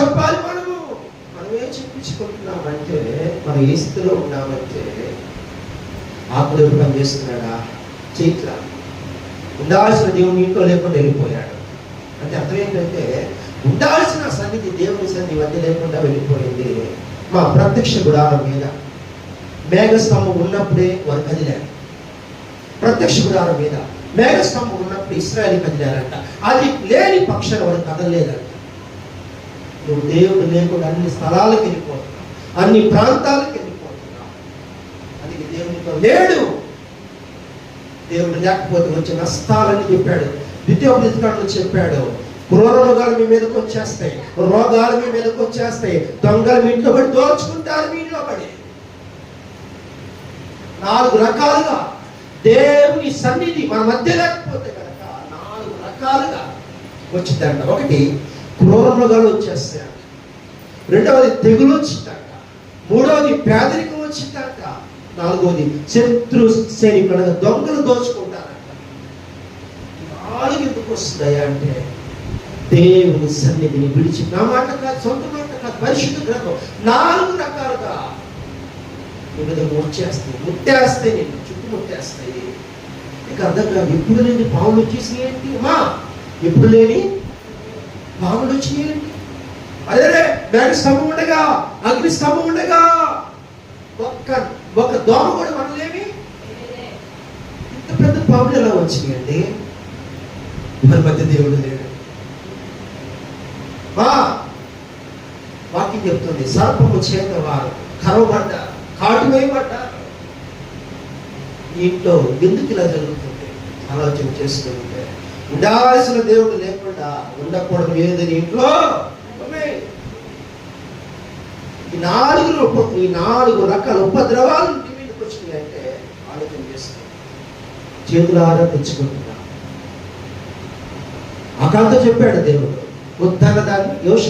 చెప్పాలి మనము. మనం ఏం చెప్పించుకుంటున్నామంటే మనం ఏ స్థితిలో ఉన్నామంటే ఆకులు పని చేస్తున్నాడా? చేయట్లా ఉండాల్సిన దేవుని ఇంట్లో లేకుండా వెళ్ళిపోయాడు. అంటే అర్థం ఏంటంటే ఉండాల్సిన సన్నిధి దేవుని సన్నిధి మధ్య లేకుండా వెళ్ళిపోయింది. మా ప్రత్యక్ష గుడారం మీద. మేఘస్తంభం ఉన్నప్పుడే వారు కదిలారు. ప్రత్యక్ష గుడారం మీద. మేఘస్తంభం ఉన్నప్పుడు ఇస్రాయల్ కదిలారంట. అది లేని పక్షాన వారు కదలలేదంట. నువ్వు దేవుడు లేకుండా అన్ని స్థలాలకు వెళ్ళిపోతున్నావు. అన్ని ప్రాంతాలకు వెళ్ళిపోతున్నావు. అందుకే దేవునితో లేడు. దేవుడు లేకపోతే వచ్చే నష్టాలని చెప్పాడు. ద్వితీయోపదేశకాండలో చెప్పాడు. క్రూర రోగాలు మీ మీదకి వచ్చేస్తాయి. రోగాలు మీ మీదకి వచ్చేస్తాయి. దొంగలు మీ ఇంట్లో పడి దోచుకుంటారు మీ ఇంట్లో పడి. నాలుగు రకాలుగా దేవుని సన్నిధి మన మధ్య లేకపోతే కనుక నాలుగు రకాలుగా వచ్చిందంట. ఒకటి క్రూర మృగాలు వచ్చేస్తాయంట రెండవది తెగులు వచ్చిందట. మూడవది పేదరికం వచ్చిందట. నాలుగవది శత్రు సైనికుల దొంగలు దోచుకుంటారంట. నాలుగు ఎందుకు వస్తున్నాయా అంటే దేవుని సన్నిధిని విడిచి నా మాట కాదు సొంత మాట కాదు పరిశుద్ధ గ్రంథం. నాలుగు రకాలుగా నీ వచ్చేస్తాయి. ముట్టేస్తాయి ముట్టేస్తాయి నేను చుట్టూ ముట్టేస్తాయి. నీకు అర్థం కాదు ఎప్పుడు లేని పాములు వచ్చేసి ఏంటి? మా ఎప్పుడు లేని పాముడు వచ్చినాయండి అదే మేఘ స్తంభం ఉండగా అగ్ని స్తంభం ఉండగా. ఒక్క ఒక దోమ కూడా మనలేమి ఇంత పెద్ద పాములు ఎలా వచ్చినాయండి? మన మధ్య దేవుడు లేడు. మా వాక్యం చెప్తుంది సర్పము చేత వారు కరవబడ్డ కాటు వేయబడ్డ. ఈ ఇంట్లో ఎందుకు ఇలా జరుగుతుంది? ఆలోచన చేస్తూ ఉంటే ఉండాల్సిన దేవుడు లేకుండా ఉండకూడదు. ఏదని ఇంట్లో ఈ నాలుగు ఈ నాలుగు రకాల ఉపద్రవాలు ఇంటి మీదకి వచ్చినాయంటే ఆలోచన చేస్తాం చేతులారా తెచ్చుకుంటున్నా అకాంత చెప్పాడు దేవుడు. ఉద్దర దాన్ని యోష